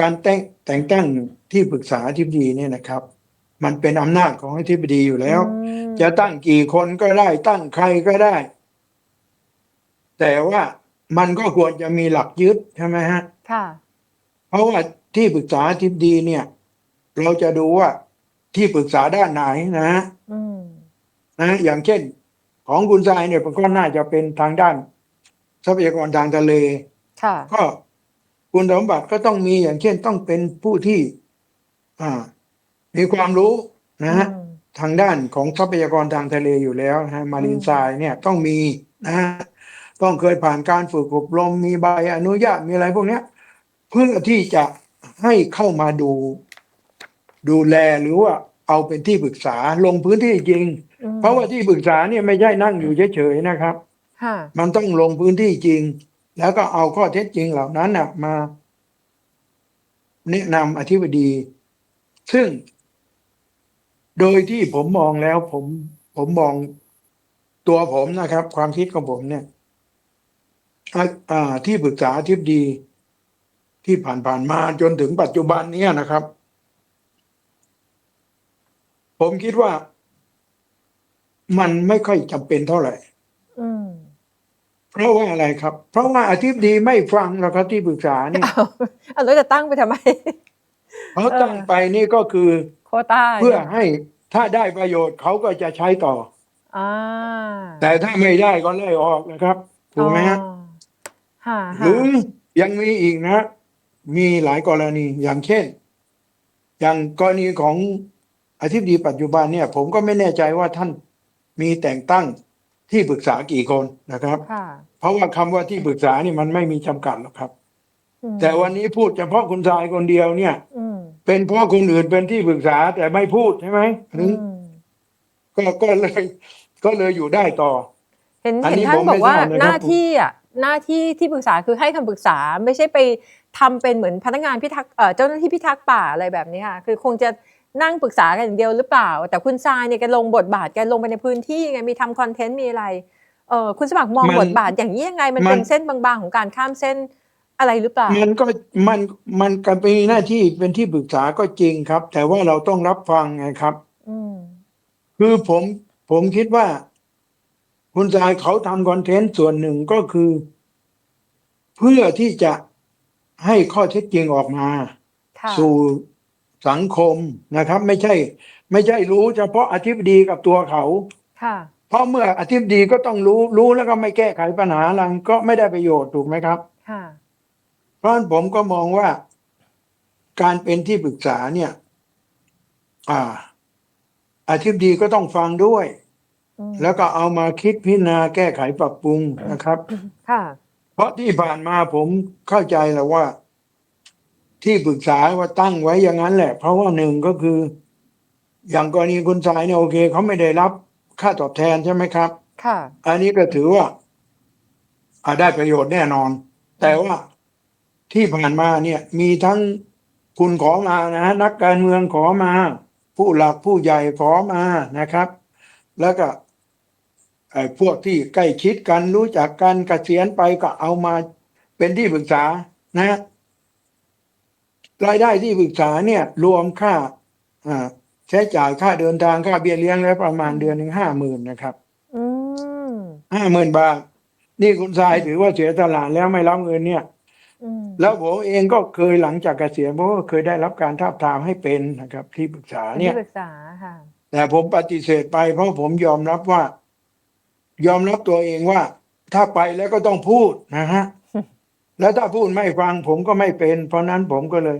การแต่งแต่งตั้งที่ปรึกษาอธิบดีเนี่ยนะครับ มันเป็นอำนาจของอธิบดีอยู่แล้วอืมจะตั้งกี่คนก็ได้ตั้งใครก็ได้ แต่ว่ามันก็ควรจะมีหลักยึดใช่ไหมฮะค่ะเพราะว่าที่ปรึกษาอธิบดีเนี่ย เราจะดูว่าที่ปรึกษาด้านไหนนะอืมนะอย่างเช่น ของคุณทรายเนี่ยมันก็น่าจะเป็นทางด้าน ทรัพยากรทางทะเลค่ะก็ คุณสมบัติก็ต้องมีอย่างเช่นต้องเป็นผู้ที่อ่ามีความรู้นะฮะอืมทางด้านของทรัพยากรทางทะเลอยู่แล้วนะฮะมารินอืมทรายเนี่ยต้องมีนะฮะต้องเคยผ่านการฝึกอบรมมีใบอนุญาตมีอะไรพวกเนี้ย เพื่อที่จะให้เข้ามาดู ดูแลหรือว่าเอาเป็นที่ปรึกษาลงพื้นที่จริงอืมเพราะว่าที่ปรึกษาเนี่ยไม่ใช่นั่งอยู่เฉยๆนะครับค่ะมันต้องลงพื้นที่จริง แล้วก็เอาข้อเท็จจริงเหล่านั้นนะมาแนะนำอธิบดี ซึ่ง โดยที่ผมมองแล้ว ผม ผมมองตัวผมนะครับ ความคิดของผมเนี่ยที่ปรึกษาอธิบดี ที่ผ่านๆมาจนถึงปัจจุบันนี้นะครับ ผมคิดว่า มันไม่ค่อยจำเป็นเท่าไหร่ เพราะว่าอะไรครับ เพราะว่าอธิบดีไม่ฟังหรอกครับที่ปรึกษาเนี่ยเอาเอาแล้วจะตั้งไปทำไม เขาตั้งไปนี่ก็คือโควต้าเพื่อให้ถ้าได้ประโยชน์เขาก็จะใช้ต่อ อ่าแต่ถ้าไม่ได้ก็ไล่ออกนะครับถูกไหมฮะอ๋อค่ะหรือยังมีอีกนะ มีหลายกรณีอย่างเช่น อย่างกรณีของอธิบดีปัจจุบันเนี่ย ผมก็ไม่แน่ใจว่าท่านมีแต่งตั้ง ที่ปรึกษากี่คนนะครับ ค่ะ เพราะว่าคำว่าที่ปรึกษานี่มันไม่มีจำกัดหรอกครับ อืมแต่วันนี้พูดเฉพาะคุณชายคนเดียวเนี่ย อืมเป็นเพราะคนอื่นเป็นที่ปรึกษาแต่ไม่พูดใช่ไหมหรืออืมก็ก็เลยก็เลยอยู่ได้ต่อ เห็นอันเห็นนี้ท่านผมบไม่อกว่าทราบนะครับ หน้าที่อะหน้าที่ที่ปรึกษาคือให้คำปรึกษาไม่ใช่ไปทำเป็นเหมือนพนักงานพิทักษ์เอ่อเจ้าหน้าที่พิทักษ์ป่าอะไรแบบนี้ค่ะคือคงจะ นั่งปรึกษากันอย่างเดียวหรือเปล่า แต่คุณทรายเนี่ยแกลงบทบาทแกลงไปในพื้นที่ไงมีทำคอนเทนต์มีอะไรเออคุณสมัครมองมันบทบาทอย่างนี้ยังไงมันมันเป็นเส้นบางๆของการข้ามเส้นอะไรหรือเปล่า มันก็มันมันก็เป็นหน้าที่เป็นที่ปรึกษาก็จริงครับ แต่ว่าเราต้องรับฟังไงครับอืมคือผมผมคิดว่า คุณชายเขาทำคอนเทนต์ส่วนหนึ่งก็คือ เพื่อที่จะให้ข้อเท็จจริงออกมาค่ะสู่ สังคมนะครับ ไม่ใช่ ไม่ใช่รู้เฉพาะอธิบดีกับตัวเขาค่ะ เพราะเมื่ออธิบดีก็ต้องรู้รู้แล้วก็ไม่แก้ไขปัญหาอะไรก็ไม่ได้ประโยชน์ถูกไหมครับ ค่ะ เพราะฉะนั้นผมก็มองว่า การเป็นที่ปรึกษาเนี่ย อ่าอธิบดีก็ต้องฟังด้วยอืมแล้วก็เอามาคิดพิจารณาแก้ไขปรับปรุงนะครับ ค่ะ เพราะที่ผ่านมาผมเข้าใจแล้วว่า ที่ปรึกษาว่าตั้งไว้อย่างนั้นแหละ เพราะว่าหนึ่งก็คือ อย่างกรณีคุณสายเนี่ยโอเคเขาไม่ได้รับค่าตอบแทนใช่ไหมครับ ค่ะ อันนี้ก็ถือว่าอ่าได้ประโยชน์แน่นอน แต่ว่าที่ผ่านมาเนี่ย มีทั้งคุณขอมานะฮะนักการเมืองขอมา ผู้หลักผู้ใหญ่ขอมานะครับ แล้วก็ไอ้พวกที่ใกล้ชิดกันรู้จักกันเกษียณไปก็เอามาเป็นที่ปรึกษานะฮะ รายได้ที่ปรึกษาเนี่ยรวมค่าอ่าใช้จ่ายค่าเดินทางค่าเบี้ยเลี้ยงแล้วประมาณเดือนหนึ่งห้าหมื่นนะครับอืมห้าหมื่นบาท นี่คุณทรายถือว่าเสียตลาดแล้วไม่รับเงินเนี่ยอืมแล้วผมเองก็เคยหลังจากเกษียณเพราะว่าเคยได้รับการทาบทามให้เป็นนะครับ ที่ปรึกษาเป็นเนี่ยที่ปรึกษาค่ะแต่ผมปฏิเสธไป เพราะผมยอมรับว่า ยอมรับตัวเองว่า ถ้าไปแล้วก็ต้องพูดนะฮะ แล้วถ้าพูดไม่ฟังผมก็ไม่เป็น เพราะนั้นผมก็เลย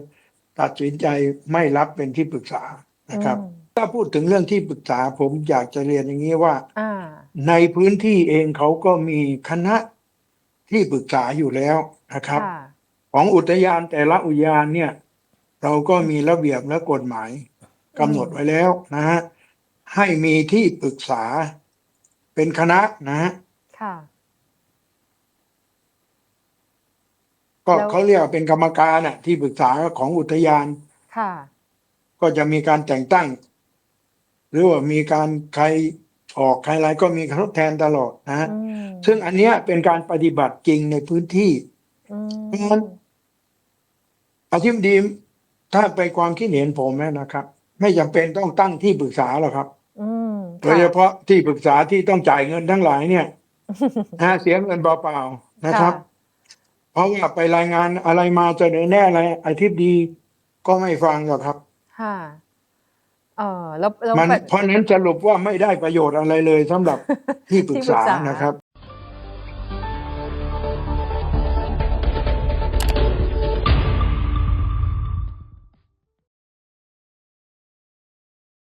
ตัดสินใจไม่รับเป็นที่ปรึกษานะครับอืมถ้าพูดถึงเรื่องที่ปรึกษาผมอยากจะเรียนอย่างนี้ว่าอ่าในพื้นที่เองเขาก็มีคณะที่ปรึกษาอยู่แล้วนะครับค่ะของอุทยานแต่ละอุทยานเนี่ย เราก็มีระเบียบและกฎหมายกำหนดไว้แล้วนะฮะให้มีที่ปรึกษาเป็นคณะนะฮะ ค่ะ ก็แล้ว เขาเรียกว่าเป็นกรรมการน่ะ ที่ปรึกษาของอุทยาน ค่ะ ก็จะมีการแต่งตั้ง หรือว่ามีการใครออกใครอะไรก็มีทดแทนตลอดนะฮะอืมซึ่งอันเนี้ยเป็นการปฏิบัติจริงในพื้นที่ อืมเพราะฉะนั้นอาทิตย์ดีถ้าไปความคิดเห็นผมนะครับ ไม่จำเป็นต้องตั้งที่ปรึกษาหรอกครับ อืมโดยเฉพาะที่ปรึกษาที่ต้องจ่ายเงินทั้งหลายเนี่ยนะเสียเงินเปล่าๆนะครับเพ ราะว่าไปรายงานอะไรมาจะเสนอแน่อะไรอาทิตย์ดีก็ไม่ฟังหรอกครับ ค่ะเออแล้วแล้วมันแบบ เพราะฉะนั้นสรุปว่าไม่ได้ประโยชน์อะไรเลยสำหรับที่ปรึกษาที่ปรึกษานนะครับ